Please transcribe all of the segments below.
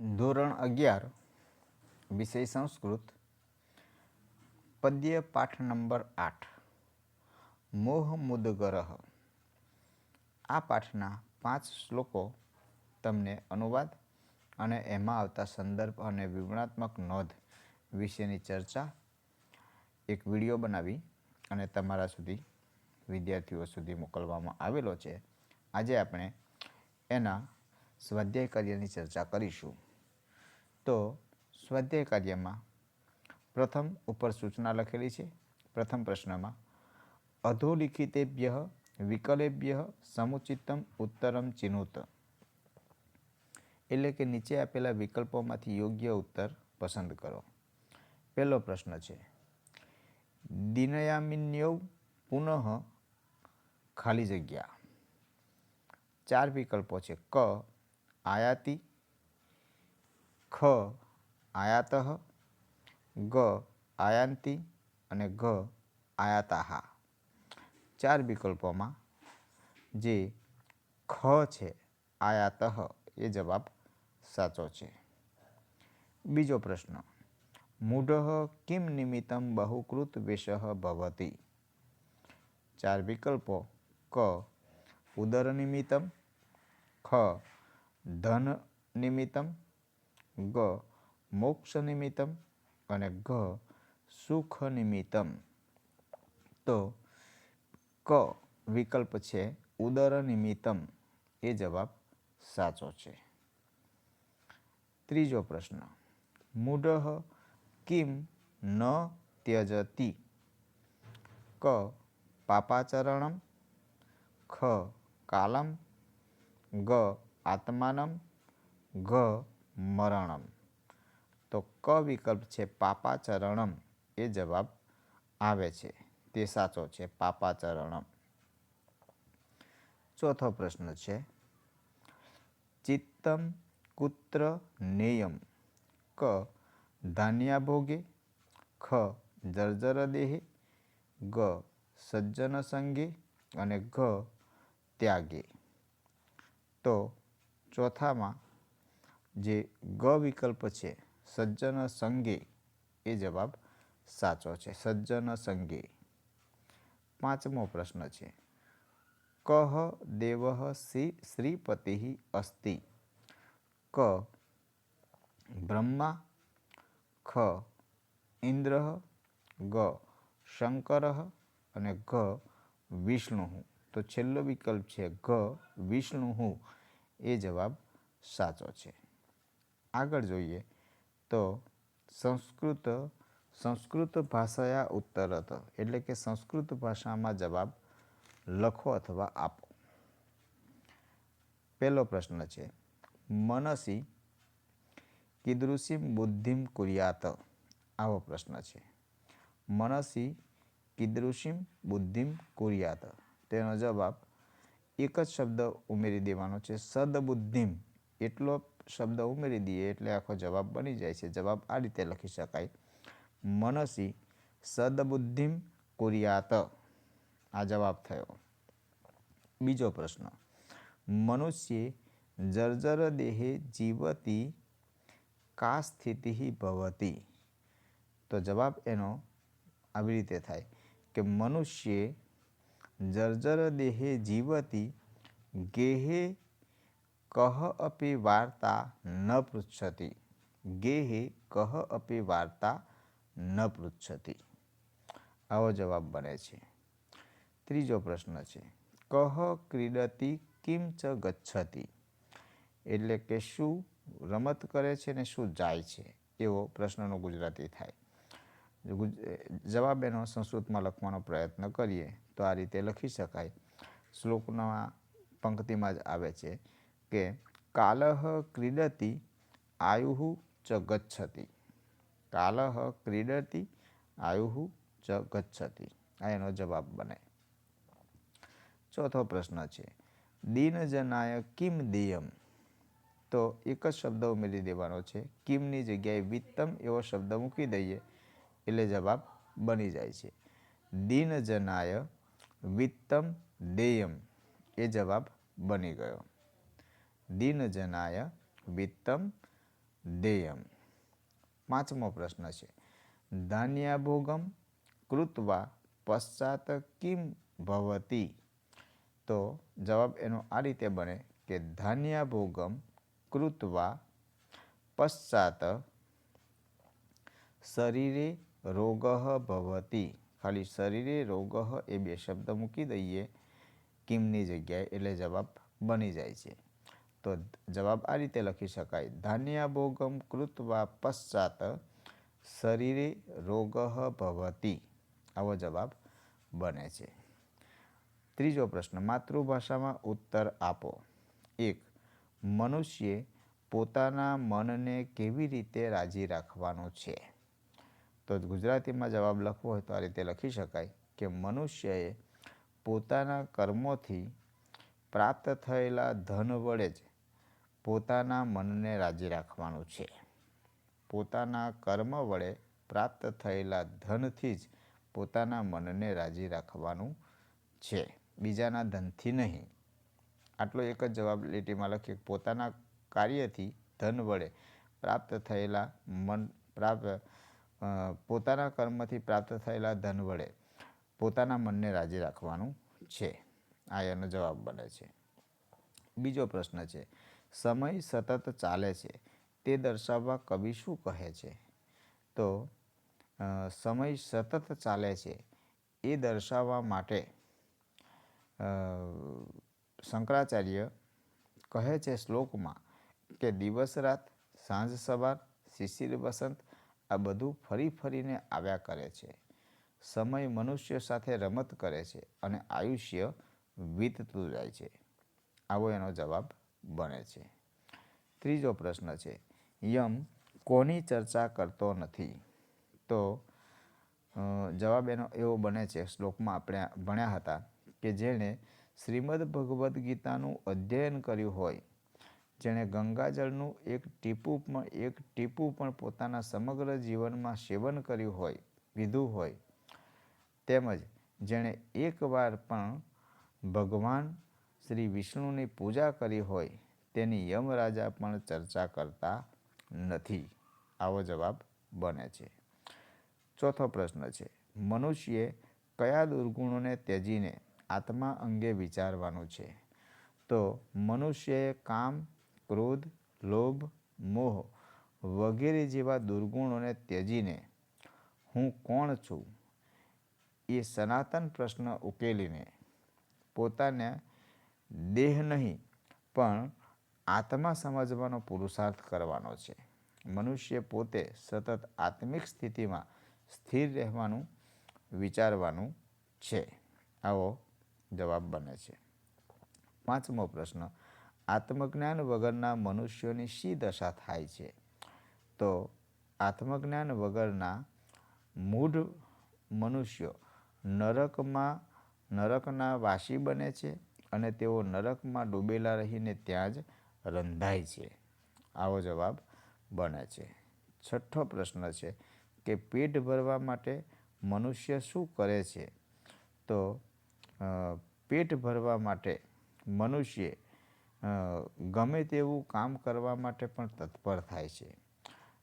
ધોરણ અગિયાર, વિષય સંસ્કૃત, પદ્ય પાઠ નંબર આઠ, મોહ મુદગરહ. આ પાઠના પાંચ શ્લોકો તમને અનુવાદ અને એમાં આવતા સંદર્ભ અને વિવરણાત્મક નોંધ વિશેની ચર્ચા, એક વીડિયો બનાવી અને તમારા સુધી વિદ્યાર્થીઓ સુધી મોકલવામાં આવેલો છે. આજે આપણે એના સ્વાધ્યાય કાર્યની ચર્ચા કરીશું. તો સ્વાધ્યાય કાર્યમાં પ્રથમ ઉપર સૂચના લખેલી છે. પ્રથમ પ્રશ્નમાં, અધોલિખિતેભ્ય વિકલેભ્ય સમુચિતમ ઉત્તરમ ચિહ્નુત એટલે કે નીચે આપેલા વિકલ્પોમાંથી યોગ્ય ઉત્તર પસંદ કરો. પહેલો પ્રશ્ન છે, દિનયામિન્યૌ પુનઃ ખાલી જગ્યા. ચાર વિકલ્પો છે, ક, આયાતિ ખ આયાતઃ ગ આયાંતિ અને ઘ આયાતાહા. ચાર વિકલ્પોમાં જે ખ છે, આયાતઃ એ જવાબ સાચો છે. બીજો પ્રશ્ન. મૂઢ કિમ નિમિત્તમ બહુકૃત વેશ ભવતી? ચાર વિકલ્પો. ક, ઉદર નિમિત્તમ, ખ, ધન નિમિત્તમ ગ મોક્ષ નિમિત્તમ અને ઘ સુખ નિમિત્તમ તો ક વિકલ્પ છે ઉદર નિમિત્તમ એ જવાબ સાચો છે. ત્રીજો પ્રશ્ન. મૂઢ કિમ ન ત્યજતી? ક પાપાચરણમ, ખ કાલમ, ગ આત્માનમ ઘ મરણમ. તો ક વિકલ્પ છે પાપાચરણમ? એ જવાબ આવે છે. તે સાચો છે, પાપાચરણમ. ચોથો પ્રશ્ન છે, ચિત્તમ કુત્ર નેયમ? ક ધાન્યાભોગે ખ, જર્જર દેહે? ગ, સજ્જન સંગે? અને ઘ, ત્યાગે. તો ચોથામાં જે ગ વિકલ્પ છે, સજ્જન સંગે, એ જવાબ સાચો છે. સજ્જન સંગે. પાંચમો પ્રશ્ન છે. કહ દેવ શ્રીપતિ અસ્તિ? ક, બ્રહ્મા, ખ, ઇન્દ્ર, ગ, શંકર અને ઘ, વિષ્ણુ. તો છેલ્લો વિકલ્પ છે, ઘ, વિષ્ણુ એ જવાબ સાચો છે. આગળ જોઈએ તો સંસ્કૃત સંસ્કૃત ભાષાયા ઉત્તરત એટલે કે સંસ્કૃત ભાષામાં જવાબ લખો અથવા આપો. પહેલો પ્રશ્ન છે, મનસી કીદૃશીમ બુદ્ધિમ કુર્યાત? આવો પ્રશ્ન છે, મનસી કીદૃશીમ બુદ્ધિમ કુર્યાત? તેનો જવાબ એક જ શબ્દ ઉમેરી દેવાનો છે, સદબુદ્ધિમ. એટલો શબ્દ ઉમેરી દઈએ એટલે આખો જવાબ બની જાય છે. જવાબ આ રીતે લખી શકાય. મનસી સદબુદ્ધિમ કુર્યાત. આ જવાબ થયો. બીજો પ્રશ્ન. મનુષ્ય જર્જર દેહે જીવતી કા સ્થિતિ ભવતી? તો જવાબ એનો આવી રીતે થાય કે મનુષ્ય જર્જર દેહે જીવતી ગેહે કહ અપી વાર્તા ન પૃચ્છતી ગેહે કહ અપી વાર્તા ન પૃચ્છતી આવો જવાબ બને છે ત્રીજો પ્રશ્ન છે કહ ક્રીડતી કિમ ચ ગચ્છતી એટલે કે શું રમત કરે છે ને શું જાય છે એવો પ્રશ્નનો ગુજરાતી થાય। જવાબ એનો સંસ્કૃતમાં લખવાનો પ્રયત્ન કરીએ તો આ રીતે લખી શકાય. શ્લોકના પંક્તિમાં જ આવે છે. કે કાલહ ક્રીડતી આયુ ચ ગચ્છતી. કાલહ ક્રીડતી આયુ ચ ગચ્છતી. આ એનો જવાબ બને. ચોથો પ્રશ્ન છે, દિનજનાય કિમ દેયમ? તો એક જ શબ્દ ઉમેરી દેવાનો છે, કિમની જગ્યાએ વિત્તમ એવો શબ્દ મૂકી દઈએ, એટલે જવાબ બની જાય છે. દિનજનાય વિત્તમ દેયમ. એ જવાબ બની ગયો. દીનજનાય વિત્તમ દેયમ પાંચમો પ્રશ્ન છે. ધાન્યાભોગમ કૃત્વા પશ્ચાત કિમ ભવતી? તો જવાબ એનો આ રીતે બને કે ધાન્યાભોગમ કૃત્વા પશ્ચાત શરીરે રોગ ભવતી. ખાલી શરીરે રોગ એ બે શબ્દ મૂકી દઈએ, કિમની જગ્યાએ એટલે જવાબ બની જાય છે. તો જવાબ આ રીતે લખી શકાય. ધાન્યાભોગમ કૃત્વા પશ્ચાત શરીરે રોગ ભવતી. આવો જવાબ બને છે. ત્રીજો પ્રશ્ન, માતૃભાષામાં ઉત્તર આપો. એક, મનુષ્યે પોતાના મનને કેવી રીતે રાજી રાખવાનું છે? તો ગુજરાતીમાં જવાબ લખવો હોય તો આ રીતે લખી શકાય કે મનુષ્યએ પોતાના કર્મોથી પ્રાપ્ત થયેલા ધન વડે જ પોતાના મનને રાજી રાખવાનું છે. પોતાના કર્મ વડે પ્રાપ્ત થયેલા ધનથી જ પોતાના મનને રાજી રાખવાનું છે. બીજાના ધનથી નહીં. આટલો એક જ જવાબ લીટીમાં લખીએ. પોતાના કાર્યથી ધન વડે પ્રાપ્ત થયેલા મન પ્રાપ્ત પોતાના કર્મથી પ્રાપ્ત થયેલા ધન વડે પોતાના મનને રાજી રાખવાનું છે. આ એનો જવાબ બને છે. બીજો પ્રશ્ન છે. સમય સતત ચાલે છે. તે દર્શાવવા કવિ શું કહે છે? તો સમય સતત ચાલે છે. એ દર્શાવવા માટે શંકરાચાર્ય કહે છે શ્લોકમાં કે દિવસ રાત, સાંજ સવાર, શિશિર વસંત આ બધું ફરી ફરીને આવ્યા કરે છે. સમય મનુષ્ય સાથે રમત કરે છે અને આયુષ્ય વીતતું જાય છે. આવો એનો જવાબ બને છે. ત્રીજો પ્રશ્ન છે, યમ કોની ચર્ચા કરતો નથી? તો જવાબ એનો એવો બને છે શ્લોકમાં આપણે ભણ્યા હતા કે જેણે શ્રીમદ ભગવદ્ ગીતાનું અધ્યયન કર્યું હોય. જેણે ગંગાજળનું એક ટીપું પણ, એક ટીપું પણ પોતાના સમગ્ર જીવનમાં સેવન કર્યું હોય પીધું હોય. તેમજ, જેણે એકવાર પણ ભગવાન શ્રી વિષ્ણુની પૂજા કરી હોય તેની યમરાજા પણ ચર્ચા કરતા નથી. આવો જવાબ બને છે. ચોથો પ્રશ્ન છે. મનુષ્યએ કયા દુર્ગુણોને ત્યજીને આત્મા અંગે વિચારવાનું છે? તો મનુષ્યએ કામ, ક્રોધ, લોભ, મોહ વગેરે જેવા દુર્ગુણોને ત્યજીને હું કોણ છું? એ સનાતન પ્રશ્ન ઉકેલીને પોતાને દેહ નહીં, પણ આત્મા સમજવાનો પુરુષાર્થ કરવાનો છે. મનુષ્ય પોતે સતત આત્મિક સ્થિતિમાં સ્થિર રહેવાનું વિચારવાનું છે. આવો જવાબ બને છે. પાંચમો પ્રશ્ન, આત્મજ્ઞાન વગરના મનુષ્યોની શી દશા થાય છે? તો આત્મજ્ઞાન વગરના મૂઢ મનુષ્યો નરકમાં, નરકના વાસી બને છે અને તેઓ નરકમાં ડૂબેલા રહીને ત્યાં જ રંધાય છે. આવો જવાબ બને છે. છઠ્ઠો પ્રશ્ન છે કે પેટ ભરવા માટે મનુષ્ય શું કરે છે? તો પેટ ભરવા માટે મનુષ્ય ગમે તેવું કામ કરવા માટે પણ તત્પર થાય છે.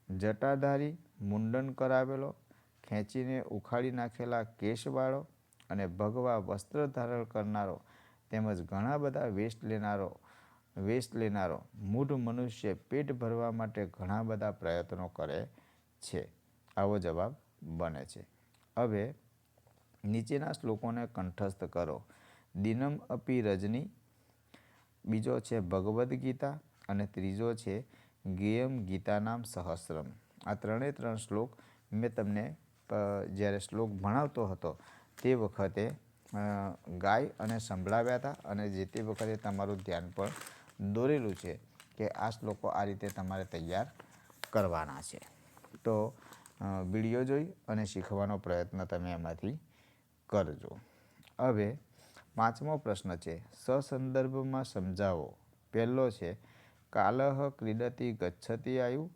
જટાધારી મુંડન કરાવેલો, ખેંચીને ઉખાડી નાખેલા કેશવાળો અને ભગવા વસ્ત્ર ધારણ કરનારો તેમજ ઘણા બધા વેસ્ટ લેનારો વેસ્ટ લેનારો મૂઢ મનુષ્ય પેટ ભરવા માટે ઘણા બધા પ્રયત્નો કરે છે. આવો જવાબ બને છે. હવે નીચેના શ્લોકોને કંઠસ્થ કરો. દિનમ અપી રજની, બીજો છે ભગવદ્ ગીતા અને ત્રીજો છે ગેયમ ગીતાનામ સહસ્રમ. આ ત્રણે ત્રણ શ્લોક મેં તમને જ્યારે શ્લોક ભણાવતો હતો તે વખતે ગાય અને સંભળાવ્યા હતા અને જે તે વખતે તમારું ધ્યાન પણ દોરેલું છે કે આ શ્લોકો આ રીતે તમારે તૈયાર કરવાના છે. તો વીડિયો જોઈ અને શીખવાનો પ્રયત્ન તમે એમાંથી કરજો. હવે, પાંચમો પ્રશ્ન છે, સસંદર્ભમાં સમજાવો. પહેલો છે, કાલહ ક્રીડતી ગચ્છતી આયુ.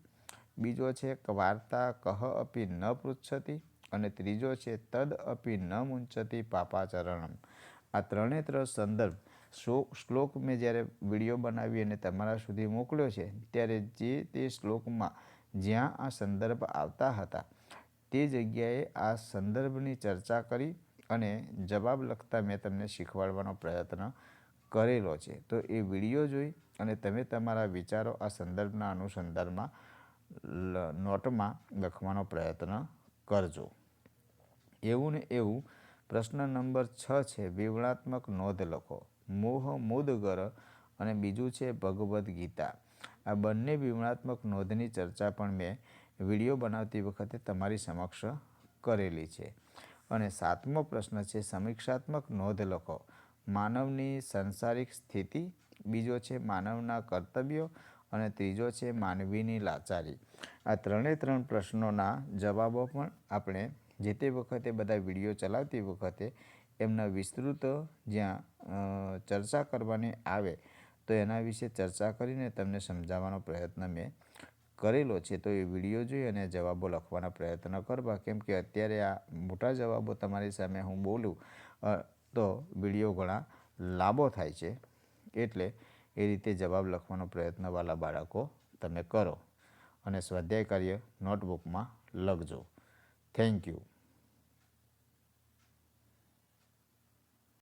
બીજો છે, વાર્તા કહ અપી ન પૃચ્છતી. અને ત્રીજો છે, તદ અપી ન મુંચતી પાપાચરણમ. આ ત્રણે ત્રણ સંદર્ભ શ્લોક મેં જ્યારે વીડિયો બનાવી અને તમારા સુધી મોકલ્યો છે, ત્યારે જે તે શ્લોકમાં જ્યાં આ સંદર્ભ આવતા હતા, તે જગ્યાએ આ સંદર્ભની ચર્ચા કરી અને જવાબ લખતા મેં તમને શીખવાડવાનો પ્રયત્ન કરેલો છે. તો એ વીડિયો જોઈ અને તમે તમારા વિચારો આ સંદર્ભના અનુસંધાનમાં નોટમાં લખવાનો પ્રયત્ન કરજો. એવું ને એવું પ્રશ્ન નંબર છ છે, વિવરણાત્મક નોંધ લખો. મોહ મુદગર અને બીજું છે, ભગવદ્ ગીતા. આ બંને વિવરણાત્મક નોંધની ચર્ચા પણ મેં વીડિયો બનાવતી વખતે તમારી સમક્ષ કરેલી છે. અને સાતમો પ્રશ્ન છે, સમીક્ષાત્મક નોંધ લખો. માનવની સંસારિક સ્થિતિ. બીજો છે, માનવના કર્તવ્યો અને ત્રીજો છે માનવીની લાચારી. આ ત્રણે ત્રણ પ્રશ્નોના જવાબો પણ આપણે જે તે વખતે બધા વીડિયો ચલાવતી વખતે એમના વિસ્તૃત જ્યાં ચર્ચા કરવાની આવે તો એના વિશે ચર્ચા કરીને તમને સમજાવવાનો પ્રયત્ન મેં કરેલો છે. તો એ વીડિયો જોઈ અને જવાબો લખવાના પ્રયત્ન કરવા. કેમ કે અત્યારે આ મોટા જવાબો તમારી સામે હું બોલું તો વીડિયો ઘણા લાંબો થાય છે. એટલે એ રીતે જવાબ લખવાનો પ્રયત્ન વાલા બાળકો તમે કરો. અને સ્વાધ્યાય કાર્ય નોટબુકમાં લખજો. Thank you